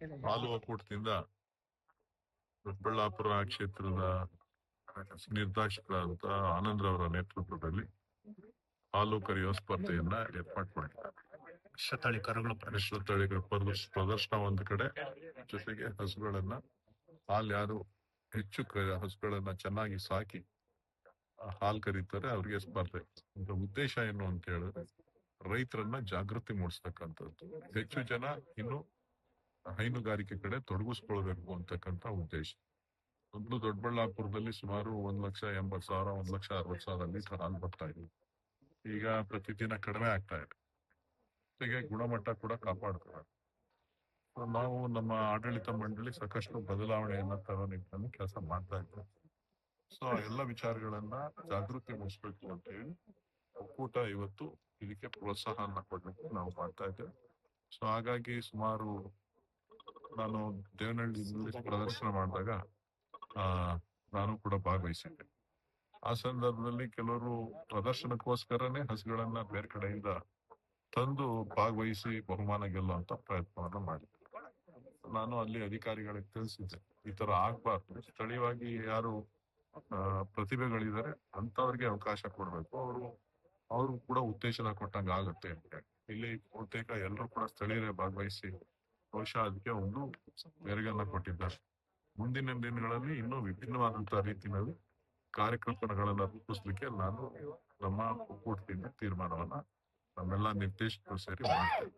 ಹಾಲು ಒಕ್ಕೂಟದಿಂದ ದೊಡ್ಡಬಳ್ಳಾಪುರ ಕ್ಷೇತ್ರದ ನಿರ್ದೇಶಕರಾದಂತ ಆನಂದ್ರವರ ನೇತೃತ್ವದಲ್ಲಿ ಹಾಲು ಕರೆಯುವ ಸ್ಪರ್ಧೆಯನ್ನ ಏರ್ಪಾಟ್ ಮಾಡಿದ್ದಾರೆ. ಶತಳಿ ಕರುಗಳು ಪ್ರದರ್ಶನ. ಮಿಶ್ರ ತಳಿಗಳ ಪ್ರದರ್ಶ- ಪ್ರದರ್ಶನ ಒಂದು ಕಡೆ ಜೊತೆಗೆ ಹಸುಗಳನ್ನ ಹಾಲು ಯಾರು ಹೆಚ್ಚು ಕ- ಹಸುಗಳನ್ನ ಚೆನ್ನಾಗಿ ಸಾಕಿ ಹಾಲು ಕರೀತಾರೆ ಅವ್ರಿಗೆ ಸ್ಪರ್ಧೆ. ಇದರ ಉದ್ದೇಶ ಏನು ಅಂತ ಹೇಳಿದ್ರೆ ರೈತರನ್ನ ಜಾಗೃತಿ ಮೂಡಿಸ್ತಕ್ಕಂಥದ್ದು. ಹೆಚ್ಚು ಜನ ಇನ್ನು ಹೈನುಗಾರಿಕೆ ಕಡೆ ತೊಡಗಿಸ್ಕೊಳ್ಬೇಕು ಅಂತಕ್ಕಂತ ಉದ್ದೇಶ. ಮೊದಲು ದೊಡ್ಡಬಳ್ಳಾಪುರದಲ್ಲಿ ಸುಮಾರು ಒಂದ್ ಲಕ್ಷ ಎಂಬತ್ ಸಾವಿರ, ಒಂದ್ ಲಕ್ಷ ಅರವತ್ ಸಾವಿರ ಲೀಟರ್ ಹಾಲು ಬರ್ತಾ ಇದೆ. ಈಗ ಪ್ರತಿದಿನ ಕಡಿಮೆ ಆಗ್ತಾ ಇದೆ. ಜೊತೆಗೆ ಗುಣಮಟ್ಟ ಕೂಡ ಕಾಪಾಡ್ತಾರೆ. ನಾವು ನಮ್ಮ ಆಡಳಿತ ಮಂಡಳಿ ಸಾಕಷ್ಟು ಬದಲಾವಣೆಯನ್ನ ತರೋ ನಿಟ್ಟಿನಲ್ಲಿ ಕೆಲಸ ಮಾಡ್ತಾ ಇದ್ದೇವೆ ಸೊ, ಎಲ್ಲ ವಿಚಾರಗಳನ್ನ ಜಾಗೃತಿ ಮೂಡಿಸ್ಬೇಕು ಅಂತ ಹೇಳಿ ಒಕ್ಕೂಟ ಇವತ್ತು ಇದಕ್ಕೆ ಪ್ರೋತ್ಸಾಹನ ಕೊಡ್ಲಿಕ್ಕೆ ನಾವು ಮಾಡ್ತಾ ಇದ್ದೇವೆ. ಸೊ, ಹಾಗಾಗಿ ಸುಮಾರು ನಾನು ದೇವನಹಳ್ಳಿ ಪ್ರದರ್ಶನ ಮಾಡಿದಾಗ ನಾನು ಕೂಡ ಭಾಗವಹಿಸಿದ್ದೆ. ಆ ಸಂದರ್ಭದಲ್ಲಿ ಕೆಲವರು ಪ್ರದರ್ಶನಕ್ಕೋಸ್ಕರನೇ ಹಸುಗಳನ್ನ ಬೇರೆ ಕಡೆಯಿಂದ ತಂದು ಭಾಗವಹಿಸಿ ಬಹುಮಾನ ಗೆಲ್ಲುವಂತ ಪ್ರಯತ್ನವನ್ನ ಮಾಡಿದ್ದೆ. ನಾನು ಅಲ್ಲಿ ಅಧಿಕಾರಿಗಳಿಗೆ ತಿಳಿಸಿದ್ದೆ, ಈ ತರ ಆಗ್ಬಾರ್ದು. ಸ್ಥಳೀಯವಾಗಿ ಯಾರು ಪ್ರತಿಭೆಗಳಿದ್ದಾರೆ ಅಂತವ್ರಿಗೆ ಅವಕಾಶ ಕೊಡ್ಬೇಕು. ಅವರು ಅವರು ಕೂಡ ಉತ್ತೇಜನ ಕೊಟ್ಟಂಗ ಆಗುತ್ತೆ ಅಂತ. ಇಲ್ಲಿ ಬಹುತೇಕ ಎಲ್ಲರೂ ಕೂಡ ಸ್ಥಳೀಯರೇ ಭಾಗವಹಿಸಿ ಬಹುಶಃ ಅದಕ್ಕೆ ಒಂದು ಮೆರುಗನ್ನ ಕೊಟ್ಟಿದ್ದಾರೆ. ಮುಂದಿನ ದಿನಗಳಲ್ಲಿ ಇನ್ನೂ ವಿಭಿನ್ನವಾದಂತಹ ರೀತಿಯಲ್ಲಿ ಕಾರ್ಯಕ್ರಮಗಳನ್ನ ರೂಪಿಸ್ಲಿಕ್ಕೆ ನಾನು ನಮ್ಮ ಒಕ್ಕೂಟದಿಂದ ತೀರ್ಮಾನವನ್ನ ನಮ್ಮೆಲ್ಲ ನಿರ್ದೇಶಕರು ಸೇರಿ ಮಾಡ್ತೇವೆ.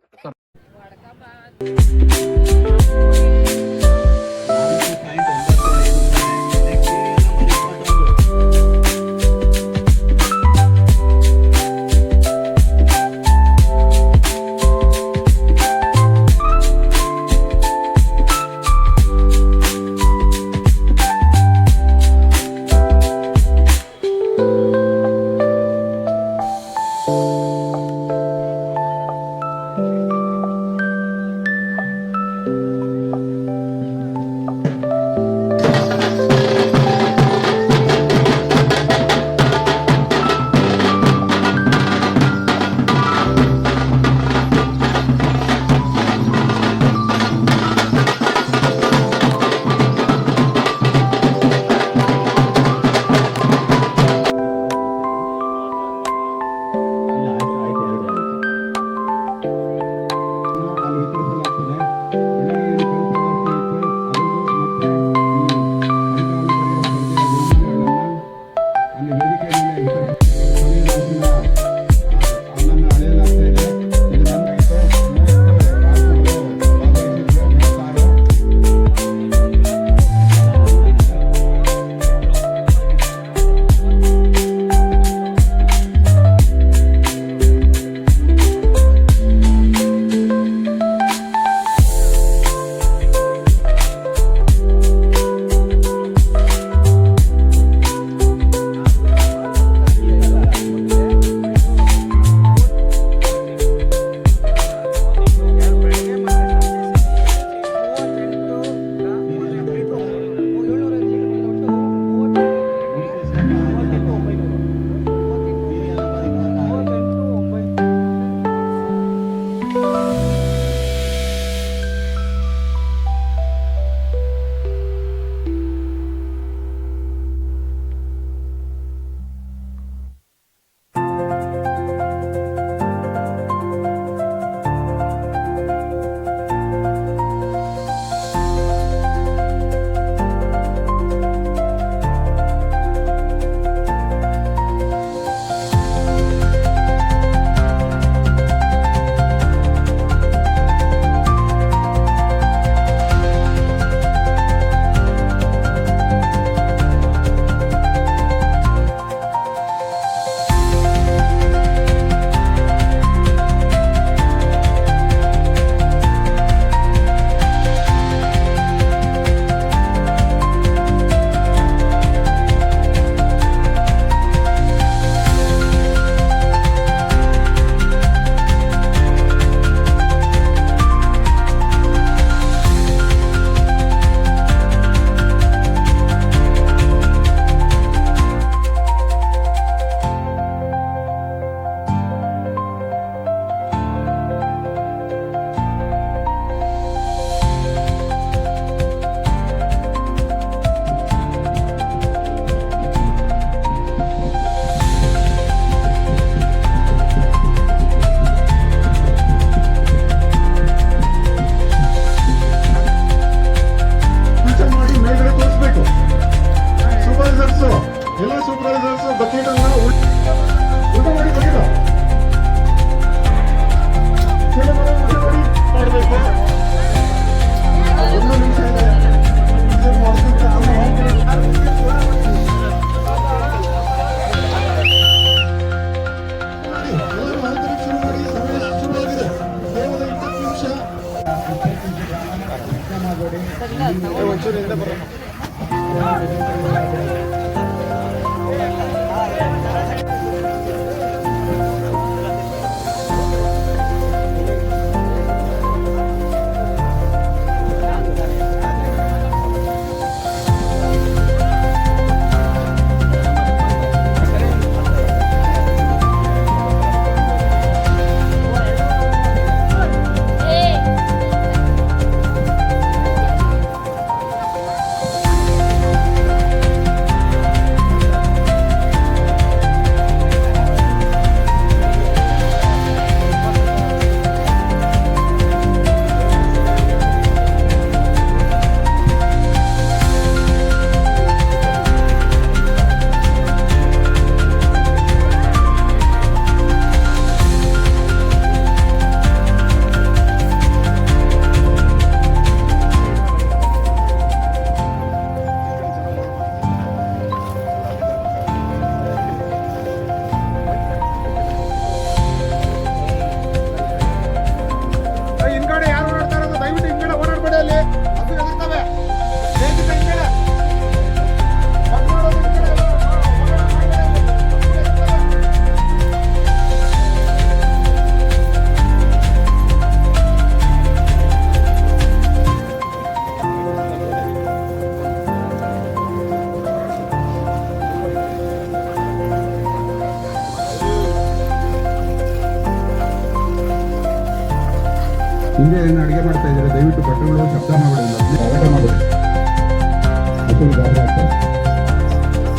ಹಿಂದೆ ಏನು ಅಡುಗೆ ಮಾಡ್ತಾ ಇದ್ದಾರೆ ದಯವಿಟ್ಟು ಬಟ್ಟೆಗಳು ಶಬ್ದ ಮಾಡೋದಿಲ್ಲ. ಹೋರಾಟ ಮಾಡೋದು.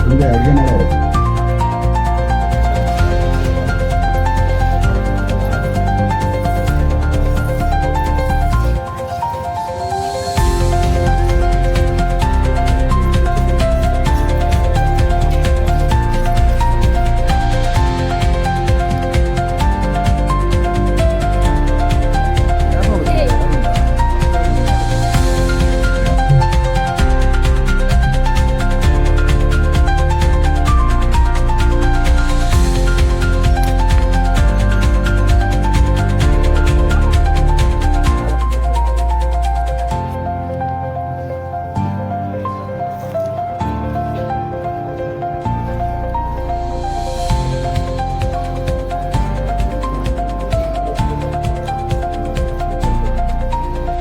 ಹಿಂದೆ ಅಡುಗೆ ಮಾಡೋದು